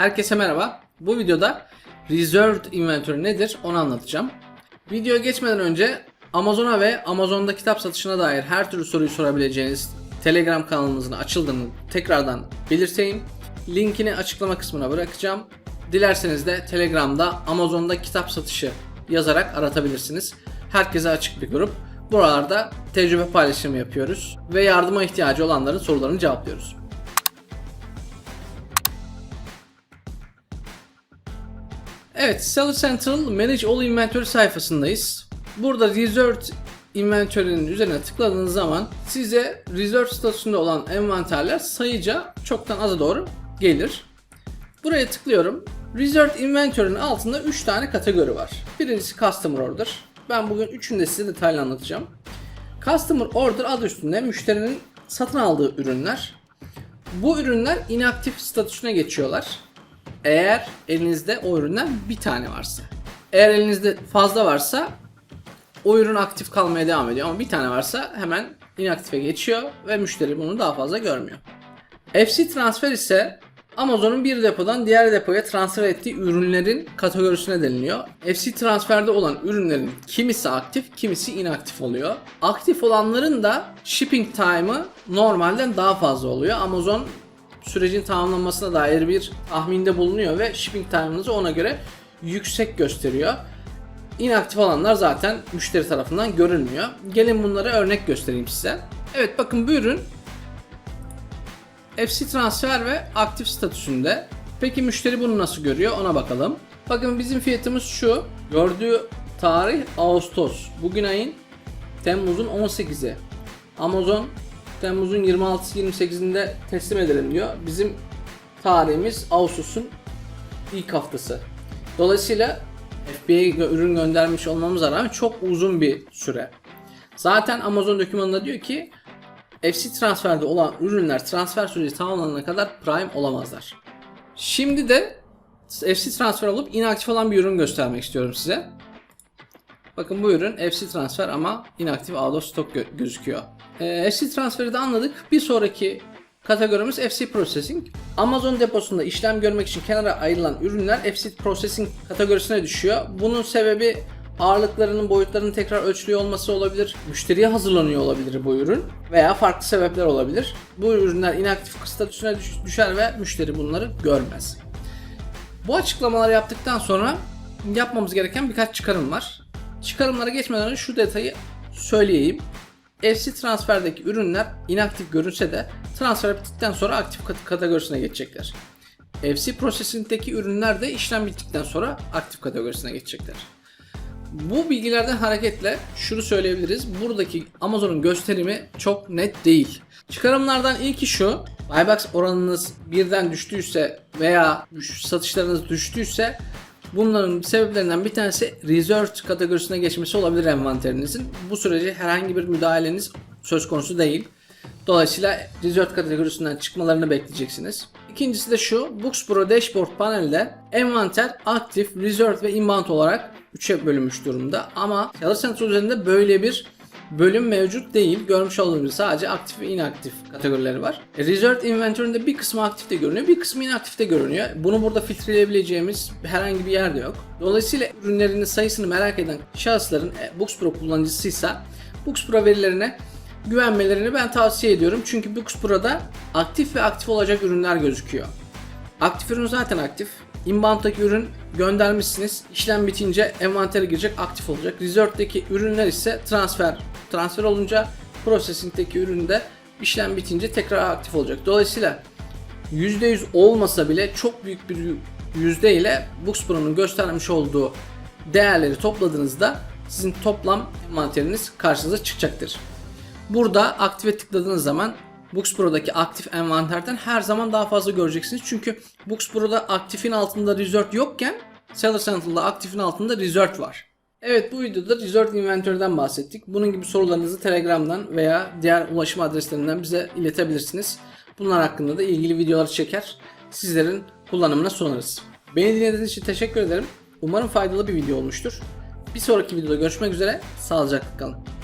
Herkese merhaba. Bu videoda Reserved Inventory nedir onu anlatacağım. Videoya geçmeden önce Amazon'a ve Amazon'da kitap satışına dair her türlü soruyu sorabileceğiniz Telegram kanalımızın açıldığını tekrardan belirteyim. Linkini açıklama kısmına bırakacağım. Dilerseniz de Telegram'da Amazon'da kitap satışı yazarak aratabilirsiniz. Herkese açık bir grup. Buralarda tecrübe paylaşımı yapıyoruz ve yardıma ihtiyacı olanların sorularını cevaplıyoruz. Evet, Seller Central Manage All Inventory sayfasındayız. Burada Reserved Inventory'nin üzerine tıkladığınız zaman size Reserved statüsünde olan envanterler sayıca çoktan aza doğru gelir. Buraya tıklıyorum. Reserved Inventory'nin altında 3 tane kategori var. Birincisi Customer Order. Ben bugün üçünü de size detaylı anlatacağım. Customer Order adı üstünde müşterinin satın aldığı ürünler. Bu ürünler inaktif statüsüne geçiyorlar. Eğer elinizde o üründen bir tane varsa. Eğer elinizde fazla varsa o ürün aktif kalmaya devam ediyor ama bir tane varsa hemen inaktife geçiyor ve müşteri bunu daha fazla görmüyor. FC transfer ise Amazon'un bir depodan diğer depoya transfer ettiği ürünlerin kategorisine deniliyor. FC transferde olan ürünlerin kimisi aktif, kimisi inaktif oluyor. Aktif olanların da shipping time'ı normalden daha fazla oluyor. Amazon sürecin tamamlanmasına dair bir tahminde bulunuyor ve shipping time'ınızı ona göre yüksek gösteriyor. İnaktif olanlar zaten müşteri tarafından görülmüyor. Gelin bunlara örnek göstereyim size. Evet bakın bu ürün FC transfer ve aktif statüsünde. Peki müşteri bunu nasıl görüyor ona bakalım. Bakın bizim fiyatımız şu. Gördüğü tarih Ağustos. Bugün ayın Temmuz'un 18'i. Amazon Temmuz'un 26-28'inde teslim edelim diyor. Bizim tarihimiz Ağustos'un ilk haftası. Dolayısıyla FBA'ye ürün göndermiş olmamıza rağmen çok uzun bir süre. Zaten Amazon dokümanında diyor ki FC transferde olan ürünler transfer süreci tamamlanana kadar prime olamazlar. Şimdi de FC transfer olup inaktif olan bir ürün göstermek istiyorum size. Bakın bu ürün FC transfer ama inaktif out of stock gö- gözüküyor. Ee, FC transferi de anladık. Bir sonraki kategorimiz FC Processing. Amazon deposunda işlem görmek için kenara ayrılan ürünler FC Processing kategorisine düşüyor. Bunun sebebi ağırlıklarının boyutlarının tekrar ölçülüyor olması olabilir. Müşteriye hazırlanıyor olabilir bu ürün veya farklı sebepler olabilir. Bu ürünler inaktif statüsüne düş- düşer ve müşteri bunları görmez. Bu açıklamaları yaptıktan sonra yapmamız gereken birkaç çıkarım var. Çıkarımlara geçmeden önce şu detayı söyleyeyim. FC transferdeki ürünler inaktif görünse de transfer bittikten sonra aktif kat- kategorisine geçecekler. FC processing'deki ürünler de işlem bittikten sonra aktif kategorisine geçecekler. Bu bilgilerden hareketle şunu söyleyebiliriz. Buradaki Amazon'un gösterimi çok net değil. Çıkarımlardan ilki şu. Buybox oranınız birden düştüyse veya satışlarınız düştüyse bunların sebeplerinden bir tanesi reserved kategorisine geçmesi olabilir envanterinizin. Bu sürece herhangi bir müdahaleniz söz konusu değil. Dolayısıyla reserved kategorisinden çıkmalarını bekleyeceksiniz. İkincisi de şu. Books Pro Dashboard panelde envanter aktif, reserved ve inbound olarak 3'e bölünmüş durumda. Ama Seller Central üzerinde böyle bir bölüm mevcut değil. Görmüş olduğunuz sadece aktif ve inaktif kategorileri var. E, Reserved Inventory'inde bir kısmı aktifte görünüyor, bir kısmı inaktifte görünüyor. Bunu burada filtreleyebileceğimiz herhangi bir yer de yok. Dolayısıyla ürünlerinin sayısını merak eden şahısların e, Books Pro kullanıcısıysa Books verilerine güvenmelerini ben tavsiye ediyorum. Çünkü Books aktif ve aktif olacak ürünler gözüküyor. Aktif ürün zaten aktif. Inbound'daki ürün göndermişsiniz. İşlem bitince envantere girecek, aktif olacak. Reserved'deki ürünler ise transfer. Transfer olunca processing'deki ürün de işlem bitince tekrar aktif olacak. Dolayısıyla %100 olmasa bile çok büyük bir yüzde ile Books Pro'nun göstermiş olduğu değerleri topladığınızda sizin toplam envanteriniz karşınıza çıkacaktır. Burada aktive tıkladığınız zaman Books aktif envanterden her zaman daha fazla göreceksiniz. Çünkü Books aktifin altında reserved yokken Seller Central'da aktifin altında reserved var. Evet bu videoda Reserved Inventory'den bahsettik. Bunun gibi sorularınızı Telegram'dan veya diğer ulaşım adreslerinden bize iletebilirsiniz. Bunlar hakkında da ilgili videolar çeker. Sizlerin kullanımına sunarız. Beni dinlediğiniz için teşekkür ederim. Umarım faydalı bir video olmuştur. Bir sonraki videoda görüşmek üzere. Sağlıcakla kalın.